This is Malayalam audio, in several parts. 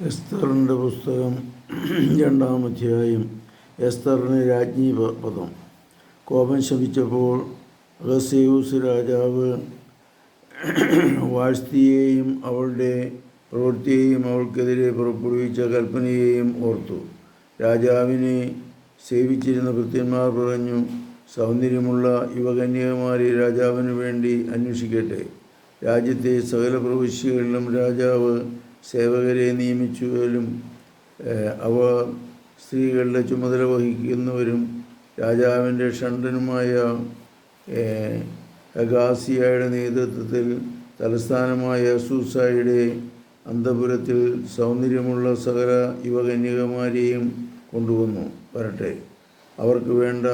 എസ്തറിന്റെ പുസ്തകം രണ്ടാം അധ്യായം എസ്തറിന് രാജ്ഞി പദം കോപം ശമിച്ചപ്പോൾ അഗസ്യൂസ് രാജാവ് വാഴ്ത്തിയെയും അവളുടെ പ്രവൃത്തിയെയും അവൾക്കെതിരെ പുറപ്പെടുവിച്ച കൽപ്പനയെയും ഓർത്തു. രാജാവിനെ സേവിച്ചിരുന്ന ഭൃത്യന്മാർ പറഞ്ഞു സൗന്ദര്യമുള്ള യുവകന്യകമാരെ രാജാവിന് വേണ്ടി അന്വേഷിക്കട്ടെ. രാജ്യത്തെ സകല പ്രവിശ്യകളിലും രാജാവ് സേവകരെ നിയമിച്ചുവരും അവ സ്ത്രീകളുടെ ചുമതല വഹിക്കുന്നവരും രാജാവിന്റെ ഷണ്ടനുമായ അഗാസിയയുടെ നേതൃത്വത്തിൽ തലസ്ഥാനമായ സൂസായുടെ അന്തപുരത്തിൽ സൗന്ദര്യമുള്ള സകല യുവകന്യകമാരെയും കൊണ്ടുവന്നു. വരട്ടെ. അവർക്ക് വേണ്ട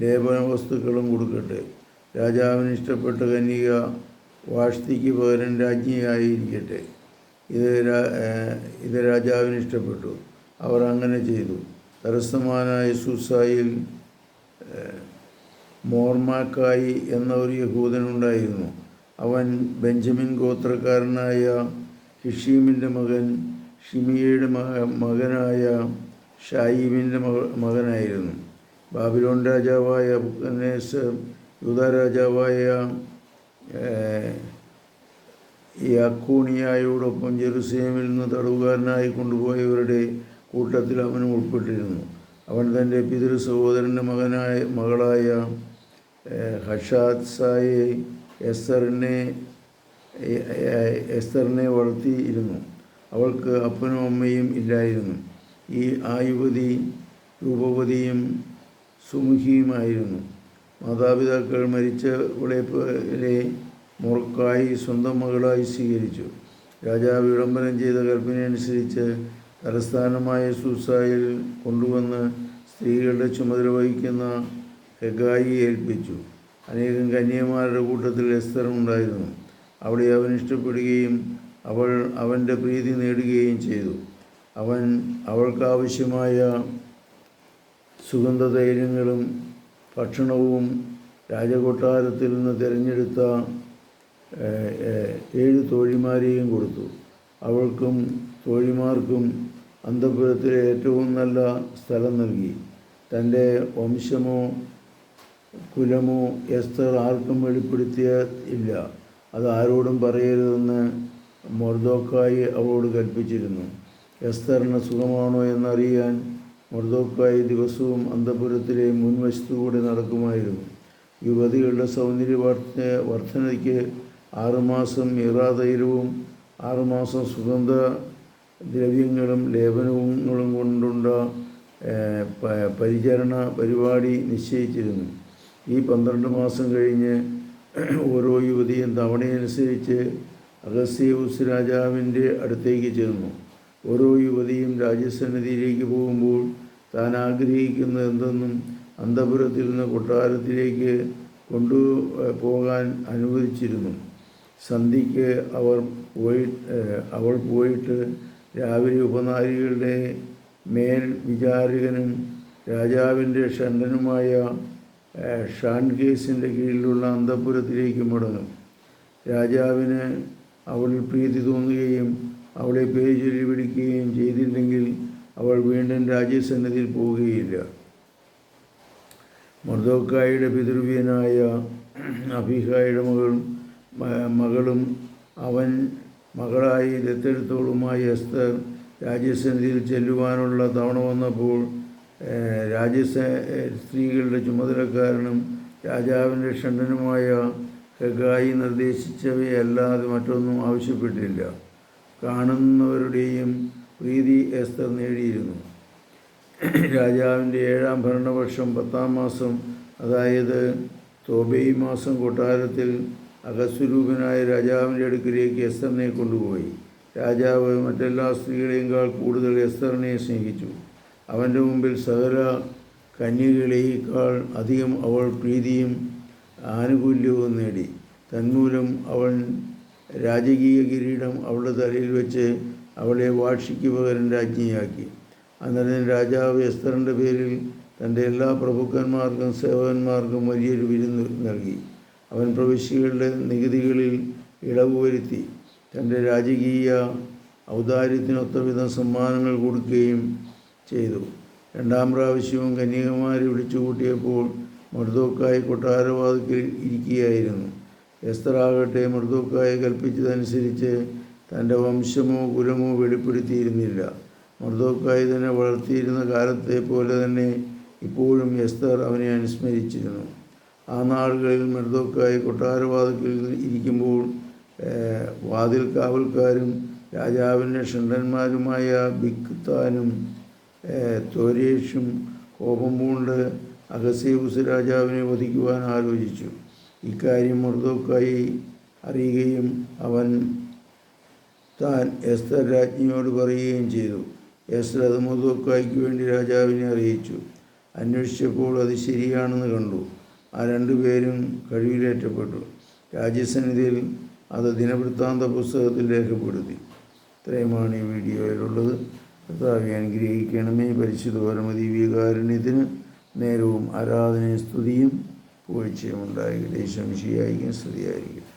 ലേപന വസ്തുക്കളും കൊടുക്കട്ടെ. രാജാവിന് ഇഷ്ടപ്പെട്ട കന്യക വാഷ്തിക്ക് പകരം രാജ്ഞിയായിരിക്കട്ടെ. ഇത് ഇത് രാജാവിന് ഇഷ്ടപ്പെട്ടു. അവർ അങ്ങനെ ചെയ്തു. തലസ്ഥമാനായ സുസായിൽ മോർമാക്കായി എന്ന ഒരു യഹൂദനുണ്ടായിരുന്നു അവൻ ബെഞ്ചമിൻ ഗോത്രക്കാരനായ ഹിഷീമിന്റെ മകൻ ഷിമിയയുടെ മക മകനായ ഷായിബിന്റെ മക മകനായിരുന്നു. ബാബിലോൺ രാജാവായ യുദ്ധ രാജാവായ യാക്കൂണിയായോടൊപ്പം ജെറുസലേമിൽ നിന്ന് തടവുകാരനായി കൊണ്ടുപോയവരുടെ കൂട്ടത്തിൽ അവനും ഉൾപ്പെട്ടിരുന്നു. അവൻ തന്റെ പിതൃ സഹോദരന്റെ മകനായ മകളായ ഹഷാദ്സായെ എസ്തറിനെ എസ്തറിനെ വളർത്തിയിരുന്നു. അവൾക്ക് അപ്പനും അമ്മയും ഇല്ലായിരുന്നു. ഈ ആ രൂപവതിയും സുമുഖിയുമായിരുന്നു. മാതാപിതാക്കൾ മരിച്ചവളെ മുറക്കായി സ്വന്തം മകളായി സ്വീകരിച്ചു. രാജാവ് വിളംബരം ചെയ്ത കൽപ്പനയനുസരിച്ച് തലസ്ഥാനമായ സൂസായിൽ കൊണ്ടുവന്ന് സ്ത്രീകളുടെ ചുമതല വഹിക്കുന്ന ഹെഗായി ഏൽപ്പിച്ചു. അനേകം കന്യമാരുടെ കൂട്ടത്തിൽ എസ്തർ ഉണ്ടായിരുന്നു അവളെ അവൻ ഇഷ്ടപ്പെടുകയും അവൾ അവന്റെ പ്രീതി നേടുകയും ചെയ്തു. അവൻ അവൾക്കാവശ്യമായ സുഗന്ധതൈലങ്ങളും ഭക്ഷണവും രാജകൊട്ടാരത്തിൽ നിന്ന് തിരഞ്ഞെടുത്ത ഏഴ് തോഴിമാരെയും കൊടുത്തു. അവൾക്കും തോഴിമാർക്കും അന്തപുരത്തിലെ ഏറ്റവും നല്ല സ്ഥലം നൽകി. തന്റെ വംശമോ കുലമോ എസ്തർ ആർക്കും വെളിപ്പെടുത്തിയ ഇല്ല. അത് ആരോടും പറയരുതെന്ന് മൊർദോക്കായി അവളോട് കൽപ്പിച്ചിരുന്നു. എസ്തറിന് സുഖമാണോ എന്നറിയാൻ മൊർദോക്കായി ദിവസവും അന്തപുരത്തിലെ മുൻവശത്തുകൂടെ നടക്കുമായിരുന്നു. യുവതികളുടെ സൗന്ദര്യ വർധനയ്ക്ക് ആറുമാസം ഇറാതൈലവും ആറുമാസം സുഗന്ധ ദ്രവ്യങ്ങളും ലേപനങ്ങളും കൊണ്ടുള്ള പരിചരണ പരിപാടി നിശ്ചയിച്ചിരുന്നു. ഈ പന്ത്രണ്ട് മാസം കഴിഞ്ഞ് ഓരോ യുവതിയും തവണയനുസരിച്ച് അഗസ്യൂസ് രാജാവിന്റെ അടുത്തേക്ക് ചെന്നു. ഓരോ യുവതിയും രാജസന്നിധിയിലേക്ക് പോകുമ്പോൾ താൻ ആഗ്രഹിക്കുന്നത് എന്തെന്നും അന്തപുരത്തിൽ നിന്ന് കൊട്ടാരത്തിലേക്ക് കൊണ്ടുപോകാൻ പോകാൻ അനുവദിച്ചിരുന്നു. സന്ധ്യയ്ക്ക് അവർ പോയി അവൾ പോയിട്ട് രാവിലെ ഉപനാരികളുടെ മേൽ വിചാരകനും രാജാവിന്റെ ഷണ്ടനുമായ ഷാൻകേസിന്റെ കീഴിലുള്ള അന്തപുരത്തിലേക്ക് മടങ്ങും. രാജാവിന് അവളിൽ പ്രീതി തോന്നുകയും അവളെ പേര് വിളിക്കുകയും ചെയ്തില്ലെങ്കിൽ അവൾ വീണ്ടും രാജ്യസന്നിധിയിൽ പോവുകയില്ല. മർദോക്കായുടെ പിതൃവ്യനായ അഭിഹായുടെ മകളും മകളും അവൻ മകളായി ദത്തെടുത്തോളുമായി എസ്തർ രാജ്യസന്നിധിയിൽ ചെല്ലുവാനുള്ള തവണ വന്നപ്പോൾ രാജ്യ സ്ത്രീകളുടെ ചുമതലക്കാരനും രാജാവിന്റെ ഷണ്ടനുമായ ഹെഗായി നിർദ്ദേശിച്ചവയല്ലാതെ മറ്റൊന്നും ആവശ്യപ്പെട്ടില്ല. കാണുന്നവരുടെയും പ്രീതി എസ്തർ നേടിയിരുന്നു. രാജാവിന്റെ ഏഴാം ഭരണവർഷം പത്താം മാസം അതായത് തോബേയ് മാസം കൊട്ടാരത്തിൽ അകസ്വരൂപനായ രാജാവിന്റെ അടുക്കിലേക്ക് എസ്തറിനെ കൊണ്ടുപോയി. രാജാവ് മറ്റെല്ലാ സ്ത്രീകളെയുംകാൾ കൂടുതൽ എസ്തറിനെ സ്നേഹിച്ചു. അവന്റെ മുമ്പിൽ സകല കന്യകളേക്കാൾ അധികം അവൾ പ്രീതിയും ആനുകൂല്യവും നേടി. തന്മൂലം അവൻ രാജകീയ കിരീടം അവളുടെ തലയിൽ വെച്ച് അവളെ വാക്ഷിക്ക് പകരം രാജ്ഞിയാക്കി. അന്നേരം രാജാവ് എസ്തറിന്റെ പേരിൽ തന്റെ എല്ലാ പ്രഭുക്കന്മാർക്കും സേവകന്മാർക്കും വലിയൊരു വിരുന്ന് നൽകി. അവൻ പ്രവിശ്യകളുടെ നികുതികളിൽ ഇളവ് വരുത്തി. തന്റെ രാജകീയ ഔദാര്യത്തിനൊത്ത വിധം സമ്മാനങ്ങൾ കൊടുക്കുകയും ചെയ്തു. രണ്ടാം പ്രാവശ്യവും കന്യകമാരെ വിളിച്ചു കൂട്ടിയപ്പോൾ മർദോക്കായി കൊട്ടാരവാതിക്കൽ ഇരിക്കുകയായിരുന്നു. എസ്തറാകട്ടെ മൃദോക്കായി കൽപ്പിച്ചതനുസരിച്ച് തന്റെ വംശമോ കുലമോ വെളിപ്പെടുത്തിയിരുന്നില്ല. മൃദോക്കായി തന്നെ വളർത്തിയിരുന്ന കാലത്തെ പോലെ തന്നെ ഇപ്പോഴും എസ്തർ അവനെ അനുസ്മരിച്ചിരുന്നു. ആ നാളുകളിൽ മർദോക്കായി കൊട്ടാരവാതിക്കൽ ഇരിക്കുമ്പോൾ വാതിൽ കാവൽക്കാരും രാജാവിന്റെ ഷണ്ടന്മാരുമായ ബിക്താനും തോരേഷും കോപം പൂണ്ട് അഗസേബുസ് രാജാവിനെ വധിക്കുവാൻ ആലോചിച്ചു. ഇക്കാര്യം മർദോക്കായി അറിയുകയും അവൻ താൻ എസ്തർ രാജ്ഞിയോട് പറയുകയും ചെയ്തു. എസ്തർ അത് മർദോക്കായ്ക്ക് വേണ്ടി രാജാവിനെ അറിയിച്ചു. അന്വേഷിച്ചപ്പോൾ അത് ശരിയാണെന്ന് കണ്ടു. ആ രണ്ടുപേരും കഴിവിലേറ്റപ്പെട്ടു രാജ്യസന്നിധിയിൽ അത് ദിനവൃത്താന്ത പുസ്തകത്തിൽ രേഖപ്പെടുത്തി. ഇത്രയുമാണ് ഈ വീഡിയോയിലുള്ളത്. കർത്താവെ അനുഗ്രഹിക്കണമേ. പരിശുദ്ധ പരമതി വികാരുണ്യത്തിന് നേരവും ആരാധനയും സ്തുതിയും പൂഴ്ചയും ഉണ്ടായിരിക്കട്ടെ. ശംശിയായിരിക്കും സ്തുതിയായിരിക്കും